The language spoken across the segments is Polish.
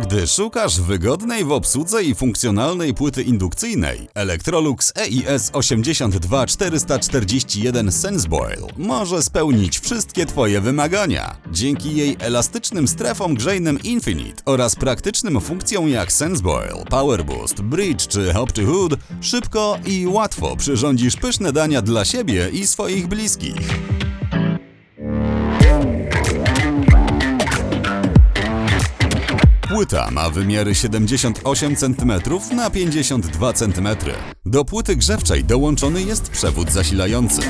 Gdy szukasz wygodnej w obsłudze i funkcjonalnej płyty indukcyjnej, Electrolux EIS 82441 Senseboil może spełnić wszystkie Twoje wymagania. Dzięki jej elastycznym strefom grzejnym Infinite oraz praktycznym funkcjom jak Senseboil, Power Boost, Bridge czy Hop Hood, szybko i łatwo przyrządzisz pyszne dania dla siebie i swoich bliskich. Płyta ma wymiary 78 cm na 52 cm. Do płyty grzewczej dołączony jest przewód zasilający.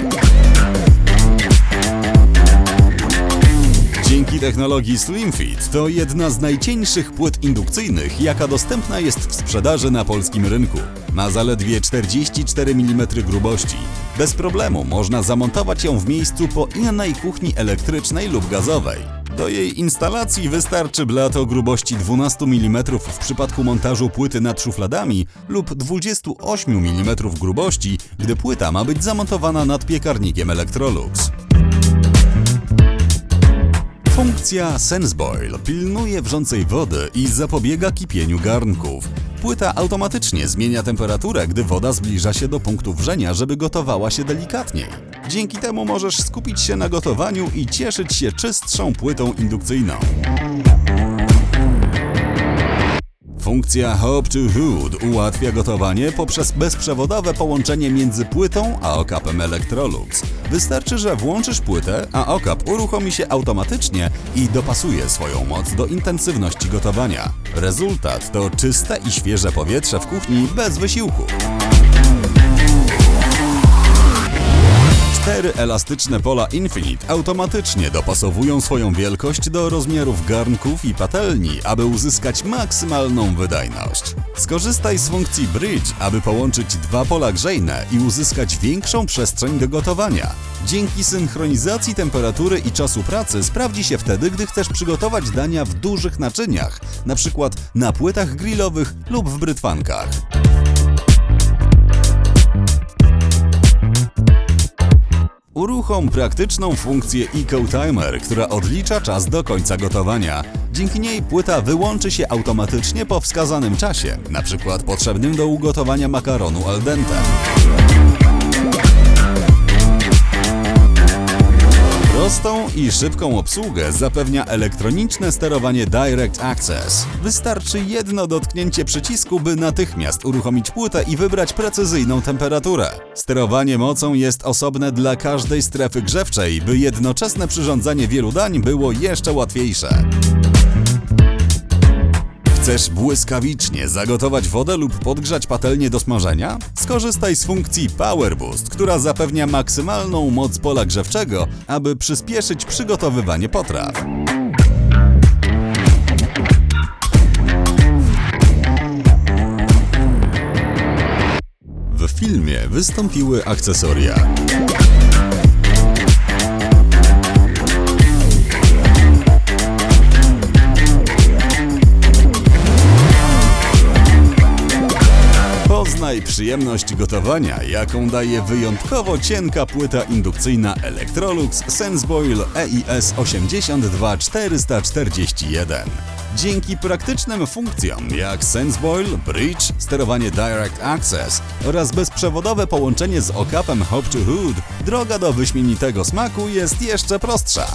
Dzięki technologii SlimFit to jedna z najcieńszych płyt indukcyjnych, jaka dostępna jest w sprzedaży na polskim rynku. Ma zaledwie 44 mm grubości. Bez problemu można zamontować ją w miejscu po innej kuchni elektrycznej lub gazowej. Do jej instalacji wystarczy blat o grubości 12 mm w przypadku montażu płyty nad szufladami lub 28 mm grubości, gdy płyta ma być zamontowana nad piekarnikiem Electrolux. Funkcja SenseBoil pilnuje wrzącej wody i zapobiega kipieniu garnków. Płyta automatycznie zmienia temperaturę, gdy woda zbliża się do punktu wrzenia, żeby gotowała się delikatniej. Dzięki temu możesz skupić się na gotowaniu i cieszyć się czystszą płytą indukcyjną. Funkcja Hop to Hood ułatwia gotowanie poprzez bezprzewodowe połączenie między płytą a okapem Electrolux. Wystarczy, że włączysz płytę, a okap uruchomi się automatycznie i dopasuje swoją moc do intensywności gotowania. Rezultat to czyste i świeże powietrze w kuchni bez wysiłku. Cztery elastyczne pola Infinite automatycznie dopasowują swoją wielkość do rozmiarów garnków i patelni, aby uzyskać maksymalną wydajność. Skorzystaj z funkcji Bridge, aby połączyć dwa pola grzejne i uzyskać większą przestrzeń do gotowania. Dzięki synchronizacji temperatury i czasu pracy sprawdzi się wtedy, gdy chcesz przygotować dania w dużych naczyniach, np. na płytach grillowych lub w brytwankach. Uruchom praktyczną funkcję Eco Timer, która odlicza czas do końca gotowania. Dzięki niej płyta wyłączy się automatycznie po wskazanym czasie, np. potrzebnym do ugotowania makaronu al dente. Prostą i szybką obsługę zapewnia elektroniczne sterowanie Direct Access. Wystarczy jedno dotknięcie przycisku, by natychmiast uruchomić płytę i wybrać precyzyjną temperaturę. Sterowanie mocą jest osobne dla każdej strefy grzewczej, by jednoczesne przyrządzanie wielu dań było jeszcze łatwiejsze. Chcesz błyskawicznie zagotować wodę lub podgrzać patelnię do smażenia? Skorzystaj z funkcji Power Boost, która zapewnia maksymalną moc pola grzewczego, aby przyspieszyć przygotowywanie potraw. W filmie wystąpiły akcesoria. Przyjemność gotowania, jaką daje wyjątkowo cienka płyta indukcyjna Electrolux Senseboil E EIS 82441. Dzięki praktycznym funkcjom jak Senseboil, Bridge, sterowanie Direct Access oraz bezprzewodowe połączenie z okapem Hop to Hood, droga do wyśmienitego smaku jest jeszcze prostsza.